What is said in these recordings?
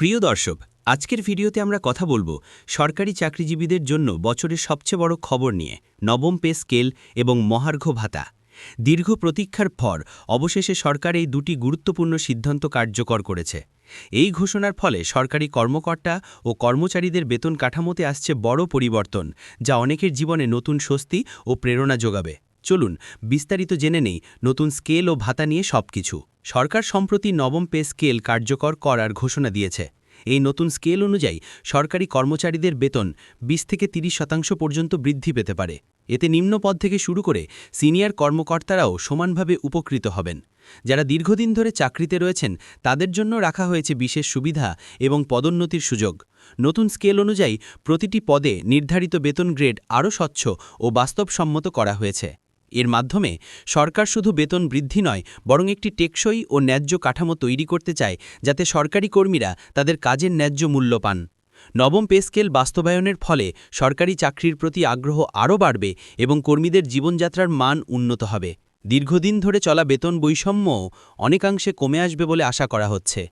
প্রিয় দর্শক, আজকের ভিডিওতে আমরা কথা বলব সরকারি চাকরিজীবীদের জন্য বছরের সবচেয়ে বড় খবর নিয়ে, নবম পে স্কেল এবং মহার্ঘ ভাতা। দীর্ঘ প্রতীক্ষার পর অবশেষে সরকার এই দুটি গুরুত্বপূর্ণ সিদ্ধান্ত কার্যকর করেছে। এই ঘোষণার ফলে সরকারি কর্মকর্তা ও কর্মচারীদের বেতন কাঠামোতে আসছে বড় পরিবর্তন, যা অনেকের জীবনে নতুন স্বস্তি ও প্রেরণা যোগাবে। চলুন, বিস্তারিত জেনে নেই নতুন স্কেল ও ভাতা নিয়ে সবকিছু। সরকার সম্প্রতি নবম পে স্কেল কার্যকর করার ঘোষণা দিয়েছে। এই নতুন স্কেল অনুযায়ী সরকারি কর্মচারীদের বেতন ২০ থেকে ৩০ শতাংশ পর্যন্ত বৃদ্ধি পেতে পারে। এতে নিম্ন পদ থেকে শুরু করে সিনিয়র কর্মকর্তারাও সমানভাবে উপকৃত হবেন। যারা দীর্ঘদিন ধরে চাকরিতে রয়েছেন, তাদের জন্য রাখা হয়েছে বিশেষ সুবিধা এবং পদোন্নতির সুযোগ। নতুন স্কেল অনুযায়ী প্রতিটি পদে নির্ধারিত বেতন গ্রেড আরও স্বচ্ছ ও বাস্তবসম্মত করা হয়েছে। এর মাধ্যমে সরকার শুধু বেতন বৃদ্ধি নয়, বরং একটি টেকসই ও ন্যায্য কাঠামো তৈরি করতে চায়, যাতে সরকারি কর্মীরা তাদের কাজের ন্যায্য মূল্য পান। নবম পে স্কেল বাস্তবায়নের ফলে সরকারি চাকরির প্রতি আগ্রহ আরও বাড়বে এবং কর্মীদের জীবনযাত্রার মান উন্নত হবে। দীর্ঘদিন ধরে চলা বেতন বৈষম্যও অনেকাংশে কমে আসবে বলে আশা করা হচ্ছে।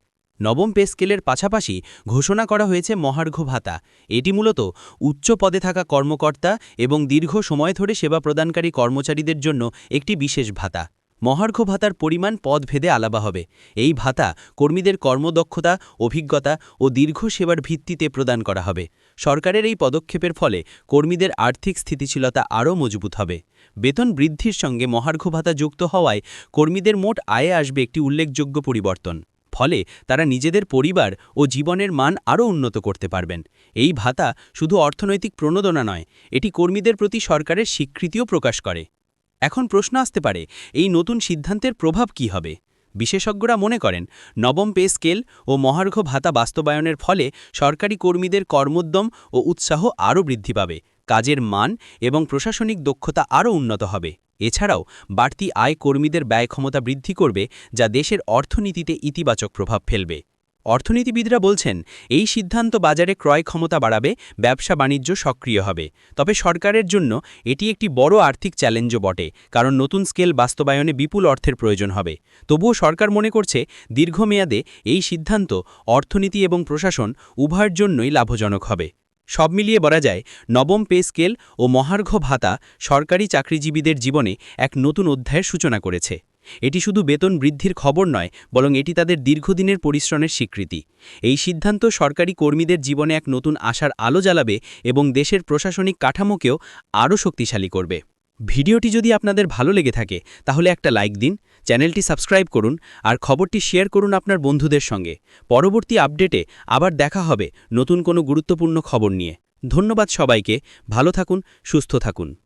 নবম পে স্কেলের পাশাপাশি ঘোষণা করা হয়েছে মহার্ঘ ভাতা। এটি মূলত উচ্চ পদে থাকা কর্মকর্তা এবং দীর্ঘ সময় ধরে সেবা প্রদানকারী কর্মচারীদের জন্য একটি বিশেষ ভাতা। মহার্ঘ ভাতার পরিমাণ পদভেদে আলাদা হবে। এই ভাতা কর্মীদের কর্মদক্ষতা, অভিজ্ঞতা ও দীর্ঘ সেবার ভিত্তিতে প্রদান করা হবে। সরকারের এই পদক্ষেপের ফলে কর্মীদের আর্থিক স্থিতিশীলতা আরও মজবুত হবে। বেতন বৃদ্ধির সঙ্গে মহার্ঘ ভাতা যুক্ত হওয়ায় কর্মীদের মোট আয়ে আসবে একটি উল্লেখযোগ্য পরিবর্তন। ফলে তারা নিজেদের পরিবার ও জীবনের মান আরও উন্নত করতে পারবেন। এই ভাতা শুধু অর্থনৈতিক প্রণোদনা নয়, এটি কর্মীদের প্রতি সরকারের স্বীকৃতিও প্রকাশ করে। এখন প্রশ্ন আসতে পারে, এই নতুন সিদ্ধান্তের প্রভাব কি হবে? বিশেষজ্ঞরা মনে করেন, নবম পে স্কেল ও মহার্ঘ ভাতা বাস্তবায়নের ফলে সরকারি কর্মীদের কর্মোদ্যম ও উৎসাহ আরও বৃদ্ধি পাবে, কাজের মান এবং প্রশাসনিক দক্ষতা আরও উন্নত হবে। এছাড়াও বাড়তি আয় কর্মীদের ব্যয় ক্ষমতা বৃদ্ধি করবে, যা দেশের অর্থনীতিতে ইতিবাচক প্রভাব ফেলবে। অর্থনীতিবিদরা বলছেন, এই সিদ্ধান্ত বাজারে ক্রয় ক্ষমতা বাড়াবে, ব্যবসা বাণিজ্য সক্রিয় হবে। তবে সরকারের জন্য এটি একটি বড় আর্থিক চ্যালেঞ্জও বটে, কারণ নতুন স্কেল বাস্তবায়নে বিপুল অর্থের প্রয়োজন হবে। তবুও সরকার মনে করছে, দীর্ঘমেয়াদে এই সিদ্ধান্ত অর্থনীতি এবং প্রশাসন উভয়ের জন্যই লাভজনক হবে। সব মিলিয়ে বলা যায়, নবম পে স্কেল ও মহার্ঘ ভাতা সরকারি চাকরিজীবীদের জীবনে এক নতুন অধ্যায়ের সূচনা করেছে। এটি শুধু বেতন বৃদ্ধির খবর নয়, বরং এটি তাদের দীর্ঘদিনের পরিশ্রমের স্বীকৃতি। এই সিদ্ধান্ত সরকারি কর্মীদের জীবনে এক নতুন আশার আলো জ্বালাবে এবং দেশের প্রশাসনিক কাঠামোকেও আরও শক্তিশালী করবে। ভিডিওটি যদি আপনাদের ভালো লেগে থাকে, তাহলে একটা লাইক দিন, চ্যানেলটি সাবস্ক্রাইব করুন, আর খবরটি শেয়ার করুন আপনার বন্ধুদের সঙ্গে। পরবর্তী আপডেটে আবার দেখা হবে নতুন কোনো গুরুত্বপূর্ণ খবর নিয়ে। ধন্যবাদ সবাইকে, ভালো থাকুন, সুস্থ থাকুন।